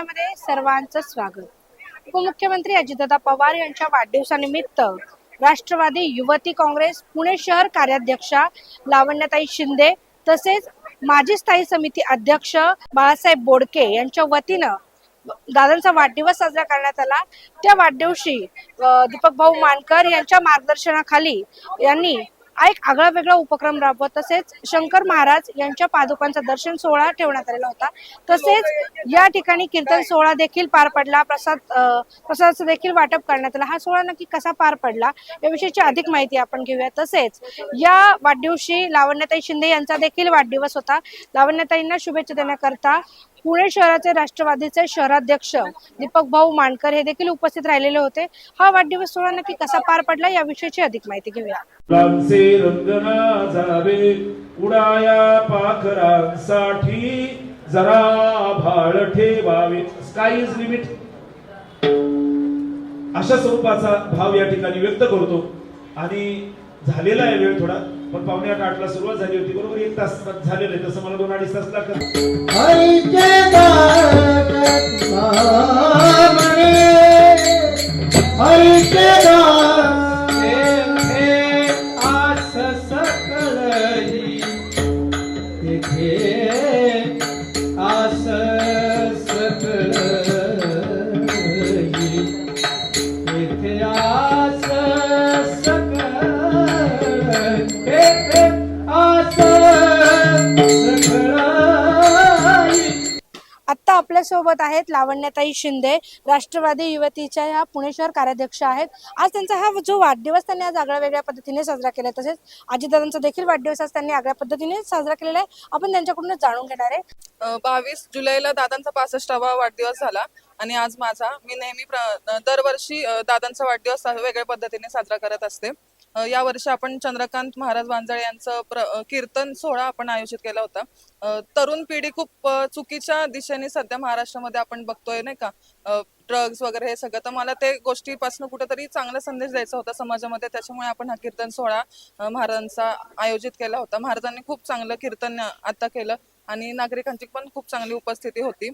महिन्यामध्ये सर्वांचं स्वागत. उपमुख्यमंत्री अजितदादा पवार यांच्या वाढदिवसानिमित्त राष्ट्रवादी युवती काँग्रेस पुणे शहर कार्याध्यक्षा लावण्यताई शिंदे तसेच माजी स्थायी समिती अध्यक्ष बाळासाहेब बोडके यांच्या वतीनं दादांचा वाढदिवस साजरा करण्यात आला. त्या वाढदिवशी दीपक भाऊ मानकर यांच्या मार्गदर्शनाखाली यांनी एक आगळा वेगळा उपक्रम राबवत तसेच शंकर महाराज यांच्या पादुकांचा दर्शन सोहळा ठेवण्यात आलेला होता. तसेच या ठिकाणी कीर्तन सोहळा देखील पार पडला. प्रसाद प्रसादाचं देखील वाटप करण्यात आला. हा सोहळा नक्की कसा पार पडला याविषयीची अधिक माहिती आपण घेऊया तसेच या वाढदिवशी लावण्यताई शिंदे यांचा देखील वाढदिवस होता. लावण्यताईंना शुभेच्छा देण्याकरता पुणे शहराचे राष्ट्रवादीचे शहराध्यक्ष दीपक भाऊ मानकर हे देखील उपस्थित राहिलेले होते. हा वाढदिवस सोहळा नक्की कसा पार पडला याविषयीची अधिक माहिती घेऊया. उडाया पाखरांसाठी जरा भाळ ठेवावे. स्काय इज लिमिट अशा स्वरूपाचा भाव या ठिकाणी व्यक्त करतो. आणि झालेला आहे वेळ थोडा. पण पावणे आठ आठला सुरुवात झाली होती. बरोबर एक तास झालेलं आहे. तसं मला दोन अडीच तास लागतात. आपल्यासोबत आहेत लावण्यताई शिंदे राष्ट्रवादी युवतीच्या ह्या पुणे शहर कार्याध्यक्ष आहेत. आज त्यांचा हा जो वाढदिवस त्यांनी आज आगळ्या वेगळ्या पद्धतीने साजरा केला तसेच आजीदादांचा देखील वाढदिवस आज त्यांनी आगळ्या पद्धतीने साजरा केलेला आहे. आपण त्यांच्याकडूनच जाणून घेणार आहे. बावीस जुलैला दादांचा पासष्टावा वाढदिवस झाला आणि आज माझा मी नेहमी प्र- दरवर्षी दादांचा वाढदिवस वेगळ्या पद्धतीने साजरा करत असते. या वर्षी आपण चंद्रकांत महाराज वांजळे यांचं प्र- कीर्तन सोहळा आपण आयोजित केला होता. तरुण पिढी खूप चुकीच्या दिशेने सध्या महाराष्ट्रामध्ये आपण बघतोय नाही का? ड्रग्ज वगैरे हे सगळं. तर मला ते गोष्टीपासून कुठेतरी चांगला संदेश द्यायचा होता समाजामध्ये. त्याच्यामुळे आपण हा कीर्तन सोहळा महाराजांचा आयोजित केला होता. महाराजांनी खूप चांगलं कीर्तन आता केलं आणि नागरिकांची पण खूप चांगली उपस्थिती होती.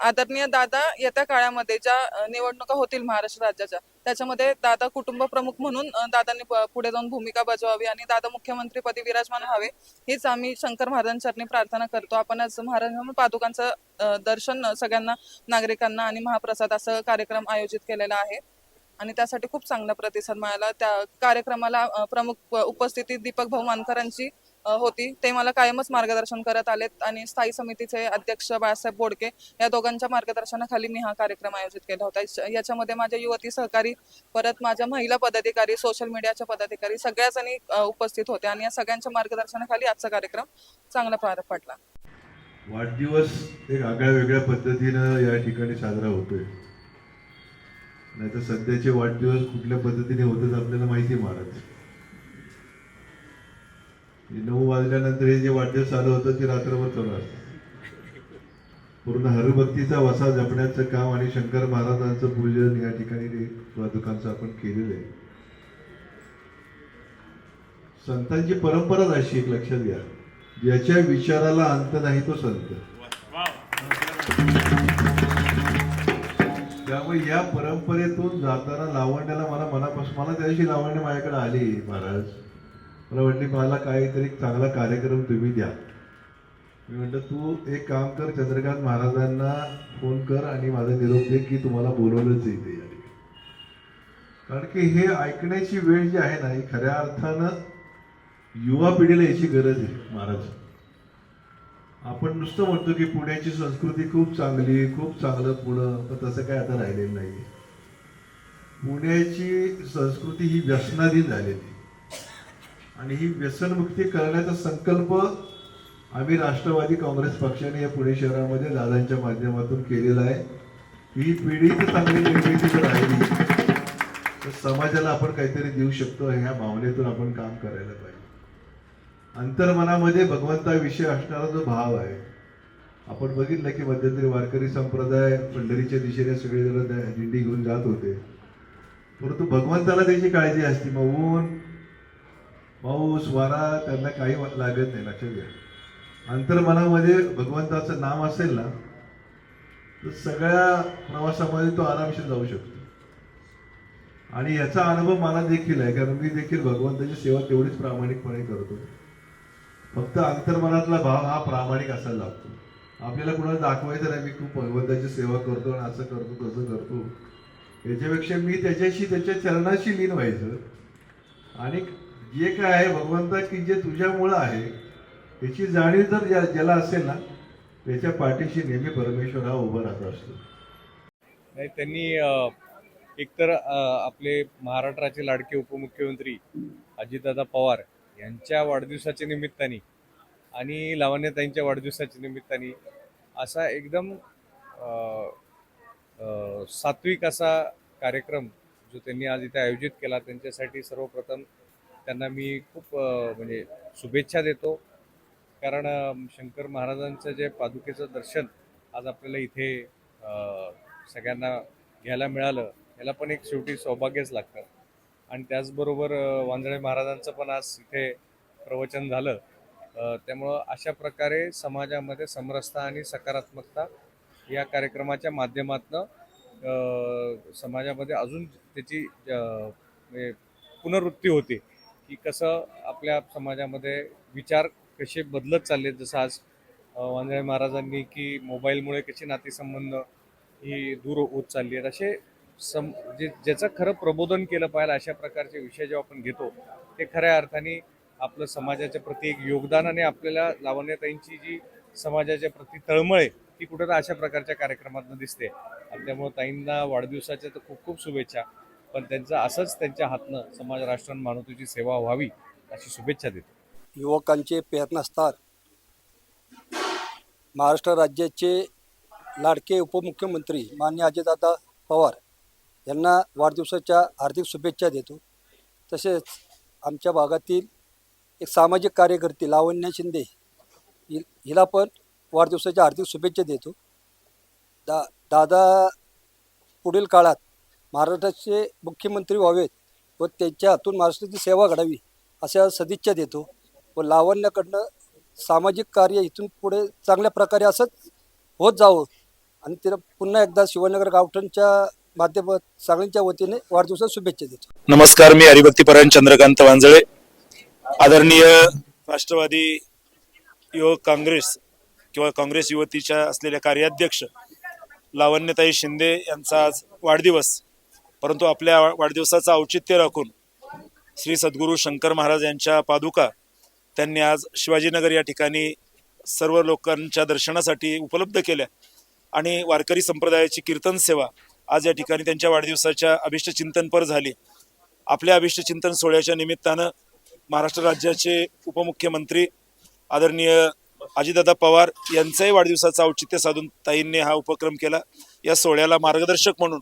आदरणीय दादा येत्या काळामध्ये ज्या निवडणुका होतील महाराष्ट्र राज्याच्या त्याच्यामध्ये दादा कुटुंब प्रमुख म्हणून दादांनी पुढे जाऊन भूमिका बजावावी आणि दादा मुख्यमंत्री पदी विराजमान व्हावे हीच आम्ही शंकर महाराजांचरणी प्रार्थना करतो. आपण आज महाराज पादुकांचं दर्शन सगळ्यांना नागरिकांना आणि महाप्रसाद असं कार्यक्रम आयोजित केलेला आहे. आणि त्यासाठी खूप चांगला प्रतिसाद मिळाला. त्या कार्यक्रमाला प्रमुख उपस्थिती दीपक भाऊ मानकरांची होती. ते मला कायमच मार्गदर्शन करत आलेत आणि स्थायी समितीचे अध्यक्ष बाळासाहेब बोडके या दोघांच्या मार्गदर्शनाखाली मी हा कार्यक्रम आयोजित केला होता. याच्यामध्ये माझ्या युवती सहकारी परत माझ्या महिला पदाधिकारी सोशल मीडियाच्या पदाधिकारी सगळ्या जणी उपस्थित होते आणि या सगळ्यांच्या मार्गदर्शनाखाली आजचा कार्यक्रम चांगला पार पडला वाढदिवस एक आगळ्या वेगळ्या पद्धतीनं या ठिकाणी साजरा होतोय. नाही तर सध्याचे वाढदिवस कुठल्या पद्धतीने होतात आपल्याला माहिती महाराज. नऊ वाजल्यानंतर हे जे वाद्य चालू होतं ते रात्रभर चालू असतं. पूर्ण हरभक्तीचा वसा जपण्याचं काम आणि शंकर महाराजांचं पूजन या ठिकाणी ते पादुकांचं आपण केलेलं आहे. संतांची परंपराच अशी एक लक्षात घ्या. ज्याच्या विचाराला अंत नाही तो संत. त्यामुळे या परंपरेतून जाताना लावण्याला मला मनापासून मला त्याशी दिवशी लावण्य माझ्याकडे आली महाराज. मला वाटली मला काहीतरी चांगला कार्यक्रम तुम्ही द्या. मी म्हटलं तू एक काम कर चंद्रकांत महाराजांना फोन कर आणि माझा निरोप दे की तुम्हाला बोलवलंच आहे ते या ठिकाणी. कारण की हे ऐकण्याची वेळ जी आहे ना ही खऱ्या अर्थानं युवा पिढीला याची गरज आहे महाराज. आपण नुसतं म्हणतो की पुण्याची संस्कृती खूप चांगली खूप चांगलं पुणं पण तसं काय आता राहिलेलं नाही पुण्याची संस्कृती ही व्यसनाधीन झालेली आणि ही व्यसनमुक्ती करण्याचा संकल्प आम्ही राष्ट्रवादी काँग्रेस पक्षाने या पुणे शहरामध्ये दादांच्या माध्यमातून केलेला आहे. ही पिढी तर चांगली निर्मिती जर राहिली. तर समाजाला आपण काहीतरी देऊ शकतो ह्या भावनेतून आपण काम करायला पाहिजे. अंतर्मनामध्ये भगवंताविषयी असणारा जो भाव आहे आपण बघितलं की मध्यंतरी वारकरी संप्रदाय पंढरीच्या दिशेने सगळेजण दिंडी घेऊन जात होते. परंतु भगवंताला त्याची काळजी असते. मग ऊन पाऊस वारा त्यांना काही लागत नाही लक्षात घ्या. अंतर्मनामध्ये भगवंताचं नाम असेल ना तर सगळ्या प्रवासामध्ये तो आरामशीर जाऊ शकतो. आणि याचा अनुभव मला देखील आहे कारण मी देखील भगवंताची सेवा तेवढीच प्रामाणिकपणे करतो. फक्त अंतर्मनातला भाव हा प्रामाणिक असायला लागतो. आपल्याला कुणाला दाखवायचं नाही मी खूप भगवंताची सेवा करतो आणि असं करतो तसं करतो. याच्यापेक्षा मी त्याच्याशी त्याच्या चरणाशी लीन व्हायचं. आणि जे काय आहे भगवंता की जे तुझ्यामुळं आहे त्याची जाणीव जर ज्या ज्याला असेल ना त्याच्या पाठीशी नेहमी परमेश्वर हा उभा राहत असतो. नाही त्यांनी एकतर आपले महाराष्ट्राचे लाडके उपमुख्यमंत्री अजितदादा पवार यांच्या वाढदिवसाच्या निमित्ताने आणि लावण्यताईंच्या वाढदिवसाच्या निमित्ताने असा एकदम सात्विक असा कार्यक्रम जो त्यांनी आज इथे आयोजित केला त्यांच्यासाठी सर्वप्रथम त्यांना मी खूप म्हणजे शुभेच्छा देतो. कारण शंकर महाराजांचं जे पादुकेचं दर्शन आज आपल्याला इथे सगळ्यांना घ्यायला मिळालं याला पण एक शेवटी सौभाग्यच लागतं. आणि त्याचबरोबर वांजळे महाराजांचं पण आज इथे प्रवचन झालं. त्यामुळं अशा प्रकारे समाजामध्ये समरसता आणि सकारात्मकता या कार्यक्रमाच्या माध्यमातनं समाजामध्ये अजून त्याची अ, म्हणजे पुनर्वृत्ती होती. की कसं आपल्या समाजामध्ये विचार कसे बदलत चालले जसं आज वांजळे महाराजांनी की मोबाईलमुळे कसे नातेसंबंध ही दूर होत चालली आहेत असे सम जे ज्याचं खरं प्रबोधन केलं पाहिजे अशा प्रकारचे विषय जेव्हा आपण घेतो ते खऱ्या अर्थाने आपलं समाजाच्या प्रती एक योगदान आणि आपल्याला लावण्याताईंची जी समाजाच्या प्रती तळमळ आहे ती कुठं अशा प्रकारच्या कार्यक्रमातून दिसते. आणि त्यामुळे ताईंना वाढदिवसाच्या तर खूप खूप शुभेच्छा. पण त्यांचं असंच त्यांच्या हातनं समाज राष्ट्र मानवतेची सेवा व्हावी अशी शुभेच्छा देतो. युवकांचे प्रेरणास्थान महाराष्ट्र राज्याचे लाडके उपमुख्यमंत्री मान्य अजितदादा पवार यांना वाढदिवसाच्या हार्दिक शुभेच्छा देतो. तसेच आमच्या भागातील एक सामाजिक कार्यकर्ती लावण्या शिंदे हिला पण वाढदिवसाच्या हार्दिक शुभेच्छा देतो. दा दादा पुढील काळात महाराष्ट्राचे मुख्यमंत्री व्हावेत व त्यांच्या हातून महाराष्ट्राची सेवा घडावी अशा सदिच्छा देतो. व लावण्याकडनं सामाजिक कार्य इथून पुढे चांगल्या प्रकारे असंच होत जावं. आणि तिला पुन्हा एकदा शिवनगर गावठणच्या माध्यमात सगळ्यांच्या वतीने वाढदिवसात शुभेच्छा देतो. नमस्कार मी हरिभक्तीपरायण चंद्रकांत वांजळे आदरणीय राष्ट्रवादी युवक काँग्रेस किंवा काँग्रेस युवतीच्या असलेल्या कार्याध्यक्ष लावण्यताई शिंदे यांचा आज वाढदिवस परंतु आपल्या वाढदिवसाचं औचित्य राखून श्री सद्गुरू शंकर महाराज यांच्या पादुका त्यांनी आज शिवाजीनगर या ठिकाणी सर्व लोकांच्या दर्शनासाठी उपलब्ध केल्या. आणि वारकरी संप्रदायाची कीर्तन सेवा आज या ठिकाणी त्यांच्या वाढदिवसाच्या अभिष्टचिंतनपर झाली. आपल्या अभिष्टचिंतन सोहळ्याच्या निमित्तानं महाराष्ट्र राज्याचे उपमुख्यमंत्री आदरणीय अजितदादा पवार यांचंही वाढदिवसाचं औचित्य साधून ताईंनी हा उपक्रम केला. या सोहळ्याला मार्गदर्शक म्हणून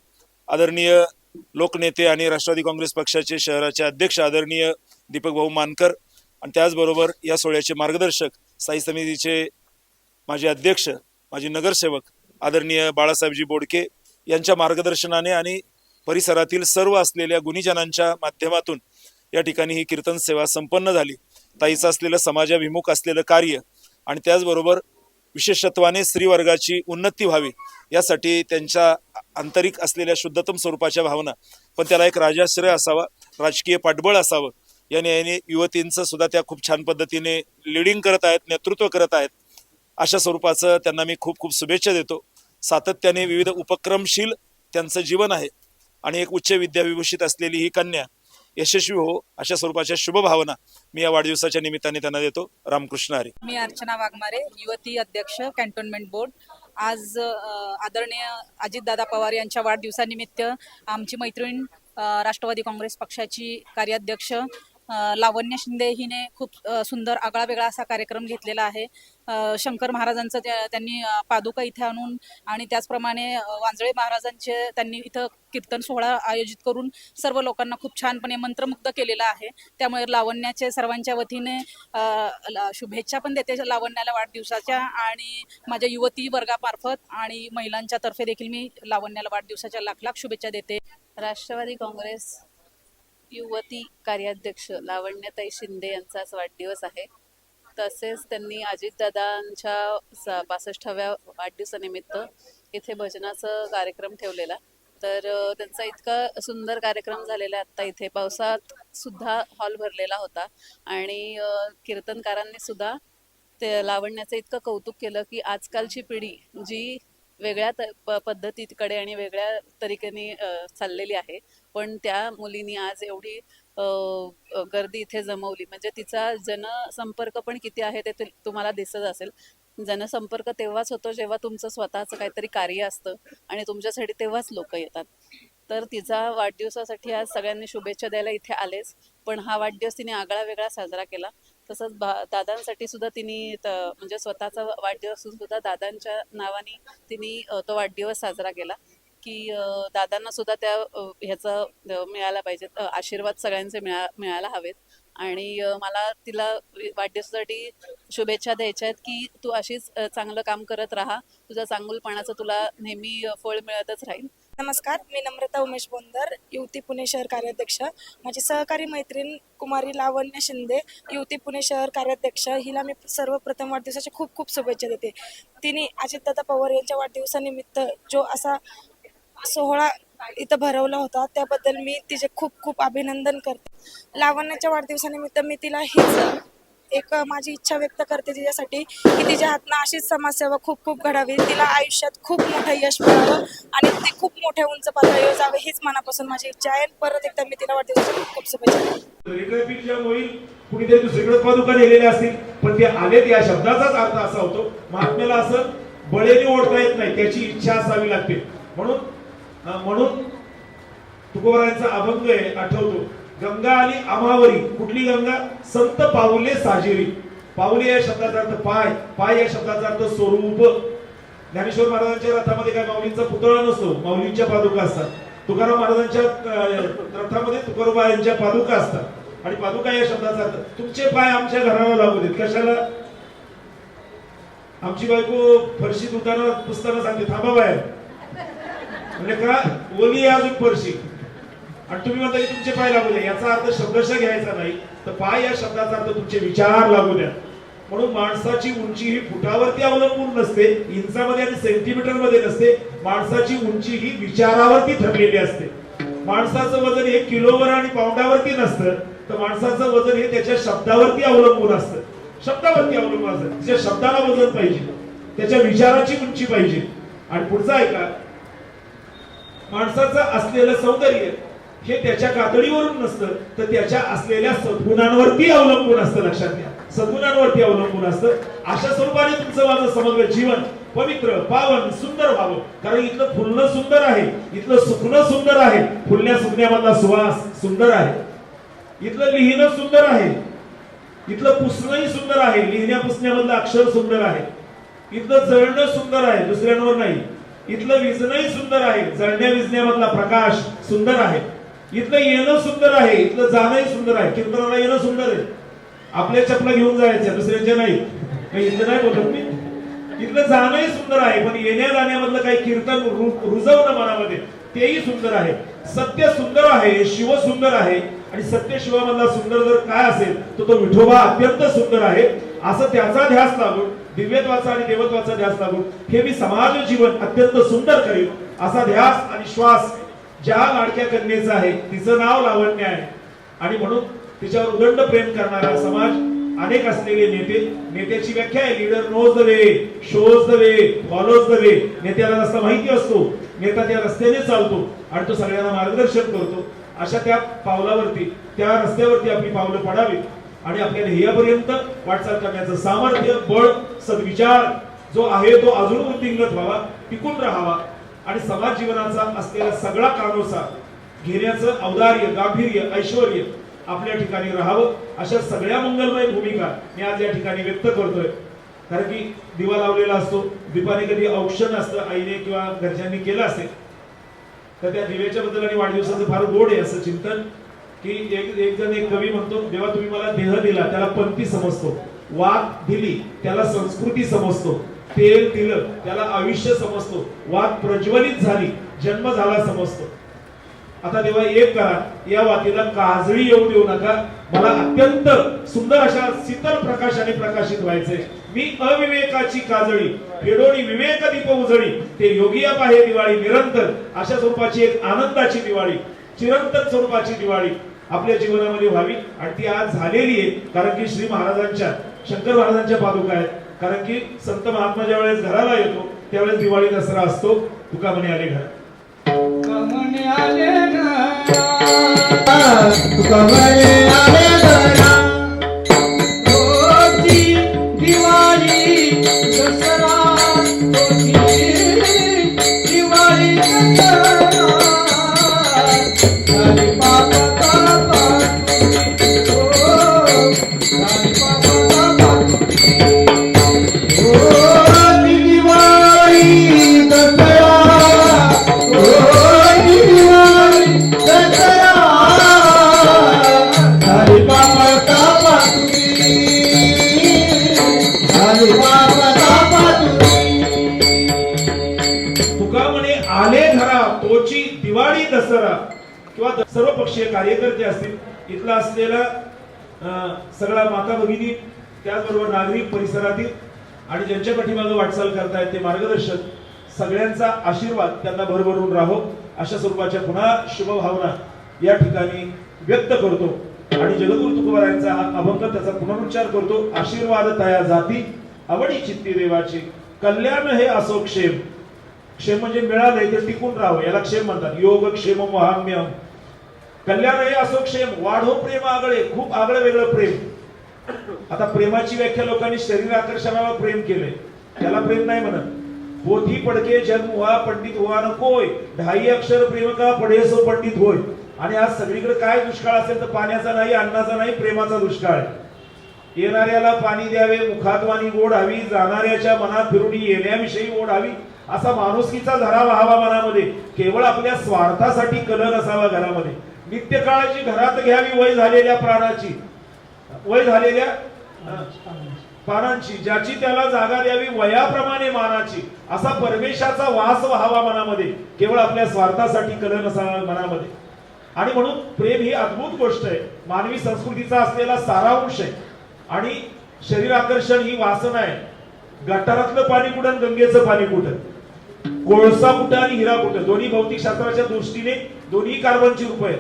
आदरणीय लोकनेते आणि राष्ट्रवादी काँग्रेस पक्षाचे शहराचे अध्यक्ष आदरणीय दीपक भाऊ मानकर आणि त्याचबरोबर या सोहळ्याचे मार्गदर्शक स्थायी समितीचे माझे अध्यक्ष माजी नगरसेवक आदरणीय बाळासाहेबजी बोडके यांच्या मार्गदर्शनाने आणि परिसरातील सर्व असलेल्या गुणीजनांच्या माध्यमातून या ठिकाणी ही कीर्तन सेवा संपन्न झाली. ताईचं असलेलं समाजाभिमुख असलेलं कार्य आणि त्याचबरोबर विशेषत्वाने स्त्रीवर्गाची उन्नती व्हावी यासाठी त्यांच्या आंतरिक असलेल्या शुद्धतम स्वरूपाच्या भावना. पण त्याला एक राजाश्रय असावा राजकीय पाठबळ असावं. या न्यायाने युवतींचं सुद्धा त्या खूप छान पद्धतीने लिडिंग करत आहेत नेतृत्व करत आहेत. अशा स्वरूपाचं त्यांना मी खूप खूप शुभेच्छा देतो. सातत्याने विविध उपक्रमशील त्यांचं जीवन आहे. आणि एक उच्च विद्याविभूषित असलेली ही कन्या यशस्वी हो अशा स्वरूपाच्या शुभभावना मी या वाढदिवसाच्या निमित्ताने त्यांना देतो. रामकृष्ण हरी. मी अर्चना वाघमारे युवती अध्यक्ष कॅन्टोन्मेंट बोर्ड. आज आदरणीय अजितदादा पवार यांच्या वाढदिवसानिमित्त आमची मैत्रीण राष्ट्रवादी काँग्रेस पक्षाची कार्याध्यक्ष लावण्य शिंदे हिने खूप सुंदर आगळा वेगळा असा कार्यक्रम घेतलेला आहे. शंकर महाराजांचं त्या- त्यांनी पादुका इथे आणून आणि त्याचप्रमाणे वांजळे महाराजांचे त्यांनी इथं कीर्तन सोहळा आयोजित करून सर्व लोकांना खूप छानपणे मंत्रमुग्ध केलेला आहे. त्यामुळे लावण्याचे सर्वांच्या वतीने ला- शुभेच्छा पण देते लावण्याला वाढदिवसाच्या आणि माझ्या युवती वर्गामार्फत आणि महिलांच्या तर्फे देखील मी लावण्याला वाढदिवसाच्या लाख लाख शुभेच्छा देते. राष्ट्रवादी काँग्रेस. युवती कार्याध्यक्ष लावण्यताई शिंदे यांचा आज वाढदिवस आहे. तसेच त्यांनी अजितदादांच्या बासष्टाव्या वाढदिवसानिमित्त इथे भजनाचा कार्यक्रम ठेवलेला. तर त्यांचा इतका सुंदर कार्यक्रम झालेला आहे आता इथे. पावसात सुद्धा हॉल भरलेला होता आणि कीर्तनकारांनी सुद्धा ते लावण्याचं इतकं कौतुक केलं की आजकालची पिढी जी वेगळ्या त- पद्धतीकडे आणि वेगळ्या तरीकेने चाललेली आहे पण त्या मुलीनी आज एवढी गर्दी इथे जमवली. म्हणजे तिचा जनसंपर्क पण किती आहे ते तुम्हाला दिसत असेल. जनसंपर्क तेव्हाच होतो जेव्हा तुमचं स्वतःचं काहीतरी कार्य असतं आणि तुमच्यासाठी तेव्हाच लोक येतात. तर तिचा वाढदिवसासाठी आज सगळ्यांनी शुभेच्छा द्यायला इथे आलेच. पण हा वाढदिवस तिने आगळा वेगळा साजरा केला. तसंच भा दादांसाठी सुद्धा तिने म्हणजे स्वतःचा वाढदिवस सुद्धा दादांच्या नावाने तिने तो वाढदिवस साजरा केला. की दादांना सुद्धा त्या ह्याचा अ, मिळाला आशीर्वाद सगळ्यांचे मिळा मिळायला हवेत. आणि मला तिला वाढदिवसासाठी शुभेच्छा द्यायच्या आहेत की तू अशीच चांगलं काम करत राहा. तुझ्या चांगुलपणाचं तुला नेहमी फळ मिळतच राहील. नमस्कार. मी नम्रता उमेश बोंदर युवती पुणे शहर कार्याध्यक्ष. माझी सहकारी मैत्रीण कुमारी लावण्य शिंदे युवती पुणे शहर कार्याध्यक्ष. हिला मी सर्वप्रथम वाढदिवसाच्या खूप खूप शुभेच्छा देते. तिने अजितदादा पवार यांच्या वाढदिवसानिमित्त जो असा सोहळा इथं भरवला होता. त्याबद्दल मी तिचे खूप खूप अभिनंदन करते. लावण्याच्या वाढदिवसानिमित्त मी तिला हीच एक माझी इच्छा व्यक्त करते तिच्यासाठी की तिच्या हातनं अशीच समाजसेवा खूप खूप घडावी. तिला आयुष्यात खूप मोठं यश मिळावं आणि ती खूप मोठ्या उंच पातळीवर जावं हीच मनापासून माझी इच्छा आहे. परत एकदा मी तिला वाढदिवसाच्या खूप खूप शुभेच्छा कुणीतरी दुसरीकडे पादुका नेलेल्या असतील पण ते आलेत या शब्दाचाच अर्थ असा होतो. महात्म्याला असं बळेने ओढता येत नाही त्याची इच्छा असावी लागते. म्हणून म्हणून तुकोबरायांचा अभंग आहे आठवतो. गंगा आली अमावरी. कुठली गंगा? संत पाऊले साजेरी. पाऊले या शब्दाचा अर्थ पाय. पाय या शब्दाचा अर्थ स्वरूप. ज्ञानेश्वर महाराजांच्या रथामध्ये काय? माऊलींचा पुतळा नसतो. माऊलींच्या पादुका असतात. तुकाराम महाराजांच्या रथामध्ये तुकोबा यांच्या पादुका असतात. आणि पादुका या शब्दाचा अर्थ तुमचे पाय आमच्या घराला लागू देत. कशाला? आमची बायको फरशी दुकानात पुसताना सांगते थांबा बाहेर. म्हणजे का ओली आज अजून फरशी आणि तुम्ही म्हणता की तुमचे पाय लागू द्या. याचा अर्थ शब्दशः घ्यायचा नाही तर पाय या शब्दाचा अर्थ तुमचे विचार लागू द्या. म्हणून माणसाची उंची ही फुटावरती अवलंबून नसते इंचामध्ये आणि सेंटीमीटरमध्ये नसते. माणसाची उंची ही विचारावरती ठरलेली असते. माणसाचं वजन हे किलोवर आणि पाऊंडावरती नसतं तर माणसाचं वजन हे त्याच्या शब्दावरती अवलंबून असतं. शब्दावरती अवलंबून असतं. त्याच्या शब्दाला वजन पाहिजे. त्याच्या विचाराची उंची पाहिजे. आणि पुढचं ऐका माणसाचं असलेलं सौंदर्य हे त्याच्या कातडीवरून नसतं तर त्याच्या असलेल्या सद्गुणांवरती अवलंबून असतं लक्षात घ्या. सद्गुणांवरती अवलंबून असतं. अशा स्वरूपाने तुमचं माझं समग्र जीवन पवित्र पावन सुंदर व्हावं. कारण इथलं फुलणं सुंदर आहे. इथलं सुकणं सुंदर आहे. फुलण्या सुकण्यामधला सुवास सुंदर आहे. इथलं लिहिणं सुंदर आहे. इथलं पुसणंही सुंदर आहे. लिहिण्या पुसण्यामधलं अक्षर सुंदर आहे. इथलं जळणं सुंदर आहे. दुसऱ्यांवर नाही. इथलं विजणंही सुंदर आहे. जळण्या विजण्यामधला प्रकाश सुंदर आहे. इथलं येणं सुंदर आहे. इथलं जाणंही सुंदर आहे. कीर्तनाला येणं सुंदर आहे. आपल्या चपला घेऊन जायच्या दुसऱ्यांच्या नाही. इथलं नाही बोलत मी. इथलं जाणंही सुंदर आहे पण येण्या जाण्यामधलं काही कीर्तन रुजवणं मनामध्ये तेही सुंदर आहे. सत्य सुंदर आहे शिव सुंदर आहे. आणि सत्य शिवामधला सुंदर जर काय असेल तर तो विठोबा अत्यंत सुंदर आहे. असं त्याचा ध्यास लागून दिव्यत्वाचा आणि देवत्वाचा ध्यास लागून हे मी समाज जीवन अत्यंत सुंदर करेल असा ध्यास आणि श्वास ज्या लाडक्या कन्येचा आहे तिचं नाव लावण्य आहे. आणि म्हणून तिच्यावर उदंड प्रेम करणारा समाज अनेक असलेले नेते नेत्याची व्याख्या आहे leader knows the way shows the way follows the way नेत्याला रस्ता माहिती असतो नेता त्या रस्त्याने चालतो आणि तो सगळ्यांना मार्गदर्शन करतो. अशा त्या पावलावरती त्या रस्त्यावरती आपली पावलं पडावीत. आणि आपल्या ध्येयापर्यंत वाटचाल करण्याचं सामर्थ्य बळ सद्विचार जो आहे तो अजून वृद्धिंगत व्हावा टिकून राहावा आणि समाज जीवनाचा असलेला सगळा कानोसा घेण्याचं औदार्य गांभीर्य ऐश्वर आपल्या ठिकाणी राहावं. अशा सगळ्या मंगलमय भूमिका मी आज या ठिकाणी व्यक्त करतोय. कारण की दिवा लावलेला असतो दीपाने कधी औक्षण असतं आईने किंवा घरच्यांनी केलं असेल तर त्या दिव्याच्या बद्दल आणि वाढदिवसाचं फार गोड आहे असं चिंतन. की एक एक जण एक कवी म्हणतो जेव्हा तुम्ही मला देह दिला त्याला पंक्ती समजतो. वाक दिली त्याला संस्कृती समजतो. तेल दिलं त्याला आयुष्य समजतो. वाक प्रज्वलित झाली जन्म झाला समजतो. आता देवा एक करा या वातीला काजळी येऊ देऊ नका. मला अत्यंत सुंदर अशा शीतल प्रकाशाने प्रकाशित व्हायचंय. मी अविवेकाची काजळी फेडोनी विवेक दीप उजळी ते योगिया पाहे दिवाळी निरंतर अशा स्वरूपाची एक आनंदाची दिवाळी चिरंतन स्वरूपाची दिवाळी. आपल्या जीवनामध्ये व्हावी. आणि ती आज झालेली आहे. कारण की श्री महाराजांच्या शंकर महाराजांच्या पादुका आहेत. कारण की संत महात्मा ज्या वेळेस घराला येतो त्यावेळेस दिवाळी दसरा असतो. तुका म्हणे आले घर घरा कमने आले किंवा सर्वपक्षीय कार्यकर्ते असतील इथला असलेला सगळ्या सगळा माता भगिनी त्याचबरोबर नागरिक परिसरातील आणि ज्यांच्या पाठीमागं वाटचाल करतायत ते मार्गदर्शक सगळ्यांचा आशीर्वाद त्यांना भरभरून राहो. अशा स्वरूपाच्या पुन्हा शुभभावना या ठिकाणी व्यक्त करतो. आणि जगद्गुरु तुकोबारायांचा हा अभंग त्याचा पुनरुच्चार करतो. आशीर्वाद तया जाती आवडी चित्ती देवाची. कल्याण हे असो क्षेम. क्षेम म्हणजे मिळालंय ते टिकून राहावं याला क्षेम म्हणतात. योग क्षेम महाम्यम कल्याण हे असो क्षेम वाढो प्रेम आगळे खूप आगळं वेगळं प्रेम. आता प्रेमाची व्याख्या लोकांनी शरीर आकर्षणाला प्रेम केलंय. त्याला प्रेम नाही म्हणत. पोथी पडके जन्म व्हा पंडित व्हा नकोय ढाई अक्षर प्रेम का पडे सो पंडित होय. आणि आज सगळीकडे काय दुष्काळ असेल तर पाण्याचा नाही अन्नाचा नाही प्रेमाचा दुष्काळ येणाऱ्याला पाणी द्यावे मुखात वाणी गोड हवी जाणाऱ्याच्या मनात फिरून येण्याविषयी ओढ हवी. असा माणुसकीचा झरा व्हावा मनामध्ये. केवळ आपल्या स्वार्थासाठी कलर असावा घरामध्ये. नित्यकाळाची घरात घ्यावी वय झालेल्या प्राणाची. वय झालेल्या पानांची ज्याची त्याला जागा द्यावी वयाप्रमाणे मानाची. असा परमेशाचा वास व्हावा मनामध्ये केवळ आपल्या स्वार्थासाठी कल असावा मनामध्ये. आणि म्हणून प्रेम ही अद्भुत गोष्ट आहे. मानवी संस्कृतीचा असलेला सारांश आहे. आणि शरीर आकर्षण ही वासना आहे. गटारातलं पाणी कुठं गंगेचं पाणी कुठं? कोळसा कुठं आणि हिरा कुठं? दोन्ही भौतिक शास्त्राच्या दृष्टीने दोन्ही कार्बनची रूप आहेत.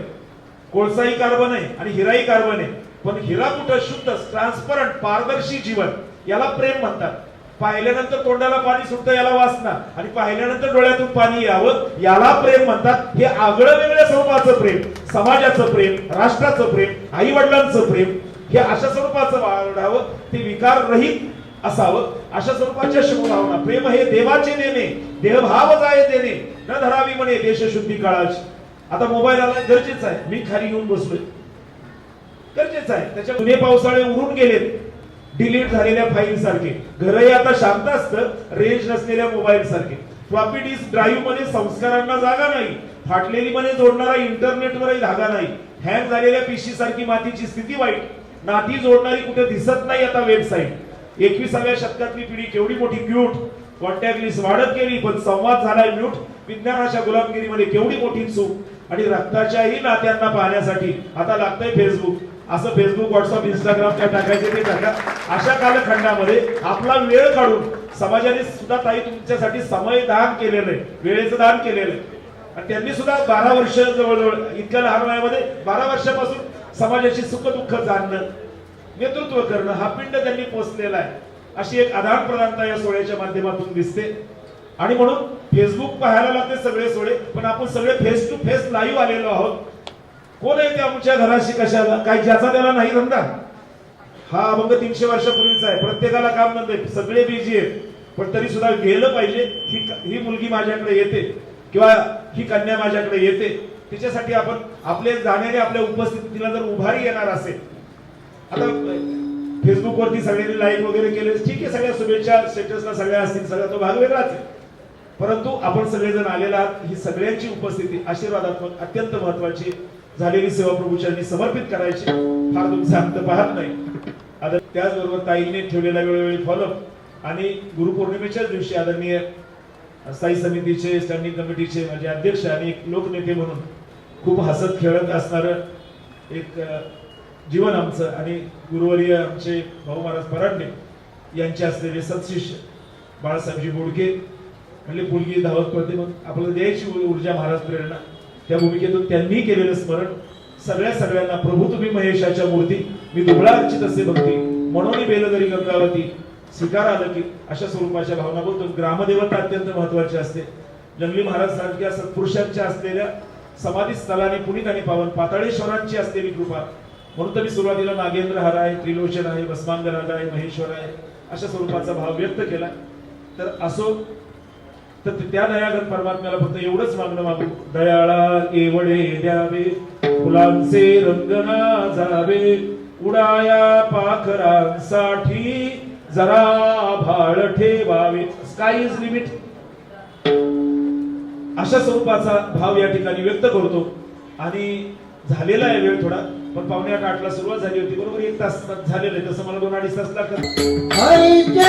कोळसाही कार्बन आहे आणि हिराही कार्बन आहे. पण हिरा कुठं शुद्ध ट्रान्सपरंट पारदर्शी जीवन याला प्रेम म्हणतात. पाहिल्यानंतर तोंडाला पाणी सुटतं याला वासना. आणि पाहिल्यानंतर डोळ्यातून पाणी यावं याला प्रेम म्हणतात. हे आगळं वेगळ्या स्वरूपाचं प्रेम समाजाचं प्रेम राष्ट्राचं प्रेम आई वडिलांचं प्रेम हे अशा स्वरूपाचं वाढावं ते विकार रहित असावं. अशा स्वरूपाच्या शुभभावना प्रेम हे देवाचे देणे देहभाव जाय देणे. न धरावी म्हणे देशशुद्धी काळाची. आता मोबाईल आला गरजेचं आहे. मी खाली येऊन बसलोय. गरजेचं आहे. त्याच्या जुने पावसाळे उरून गेलेत. डिलीट झालेल्या फाईल सारखे. घरही आता शांत असतं. रेंज नसलेल्या मोबाईल सारखे. फ्लॉपी डिस्क ड्राईव्हमध्ये संस्कारांना जागा नाही. फाटलेली मध्ये जोडणारा इंटरनेटवरही धागा नाही. हँग झालेल्या पिशी सारखी मातीची स्थिती वाईट. नाती जोडणारी कुठे दिसत नाही आता वेबसाईट एकविसाव्या शतकातली पिढी केवढी मोठी क्यूट कॉन्टॅक्ट लिस्ट वाढत गेली पण संवाद झालाय म्यूट विज्ञानाच्या गुलामगिरीमध्ये केवढी मोठी चूक. आणि रक्ताच्याही नात्यांना पाहण्यासाठी. आता लागतंय फेसबुक असं फेसबुक व्हॉट्सअप इंस्टाग्राम त्या टाकायचे ते टाका अशा कालखंडामध्ये आपला वेळ काढून समाजाने सुद्धा ताई तुमच्यासाठी समय दान केलेलं आहे. वेळेचं दान केलेलं आहे. आणि त्यांनी सुद्धा बारा वर्ष जवळजवळ इतक्या लहान वयामध्ये बारा वर्षापासून समाजाची सुख दुःख जाणणं नेतृत्व करणं हा पिंड त्यांनी पोचलेला आहे. अशी एक आदान प्रदानता या सोहळ्याच्या माध्यमातून दिसते. आणि म्हणून फेसबुक पाहायला लागते सगळे सोडे पण आपण सगळे फेस टू फेस लाईव्ह आलेलो आहोत. कोण आहे ते आमच्या घराशी कशाला? काय ज्याचा त्याला नाही धंदा? हा अभंग तीनशे वर्षापूर्वीचा आहे. प्रत्येकाला काम धंदे. सगळे बिझी आहेत. पण तरी सुद्धा गेलं पाहिजे. ही ही मुलगी माझ्याकडे येते. किंवा ही कन्या माझ्याकडे येते. तिच्यासाठी आपण आपले जाण्याने आपल्या उपस्थितीला जर उभारी येणार असेल. आता फेसबुकवरती सगळ्यांनी लाईक वगैरे केले. ठीक आहे सगळ्या शुभेच्छा. स्टेटसला सगळ्या असतील. सगळा तो भाग वेगळाच आहे. परंतु आपण सगळेजण आलेला आहात. ही सगळ्यांची उपस्थिती आशीर्वादात्मक अत्यंत महत्वाची झालेली सेवा प्रभूच्यांनी समर्पित करायची. फार तुमचा अंत पाहत नाही. आता त्याचबरोबर ताईने ठेवलेला वेळोवेळी फॉलोअप आणि गुरुपौर्णिमेच्याच दिवशी आदरणीय स्थायी समितीचे स्टँडिंग कमिटीचे माझे अध्यक्ष आणि एक लोकनेते म्हणून खूप हसत खेळत असणारं एक जीवन आमचं आणि गुरुवर्य आमचे भाऊ महाराज परांडे यांचे असलेले सत्शिष्य बाळासाहेबजी बोडके म्हणले मुलगी धावत पडते मग आपल्याला द्यायची ऊर्जा महाराज प्रेरणा. त्या भूमिकेतून त्यांनी केलेलं स्मरण सगळ्या सगळ्यांना प्रभू तुम्ही महेशाच्या मूर्ती मी दुबळा अर्चित असे भक्ती म्हणून बेलदरी गंगावती स्वीकार आलं की? अशा स्वरूपाच्या भावना बोलतो ग्रामदेवता अत्यंत महत्वाची असते. जंगली महाराज सारख्या सत्पुरुषांच्या असलेल्या समाधी स्थलाने पुनीत आणि पावन पाताळेश्वरांची असलेली कृपा. म्हणून तर मी सुरुवातीला नागेंद्र हर आहे त्रिलोचन आहे भस्मांगराज आहे महेश्वर आहे अशा स्वरूपाचा भाव व्यक्त केला. तर असो तर त्या दयागत परमात्म्याला फक्त एवढंच मागणं मागू. दयाळा केवळे द्यावे. फुलांचे रंगना जावे उडाया पाखरांसाठी जरा भाळ ठेवावे. स्काय इज लिमिट अशा स्वरूपाचा भाव या ठिकाणी व्यक्त करतो. आणि झालेला आहे वेळ थोडा पण पावणे आठ आठला सुरुवात झाली होती बरोबर एक तास झालेलं आहे तसं मला दोन अडीच तास लागतात. हरीचे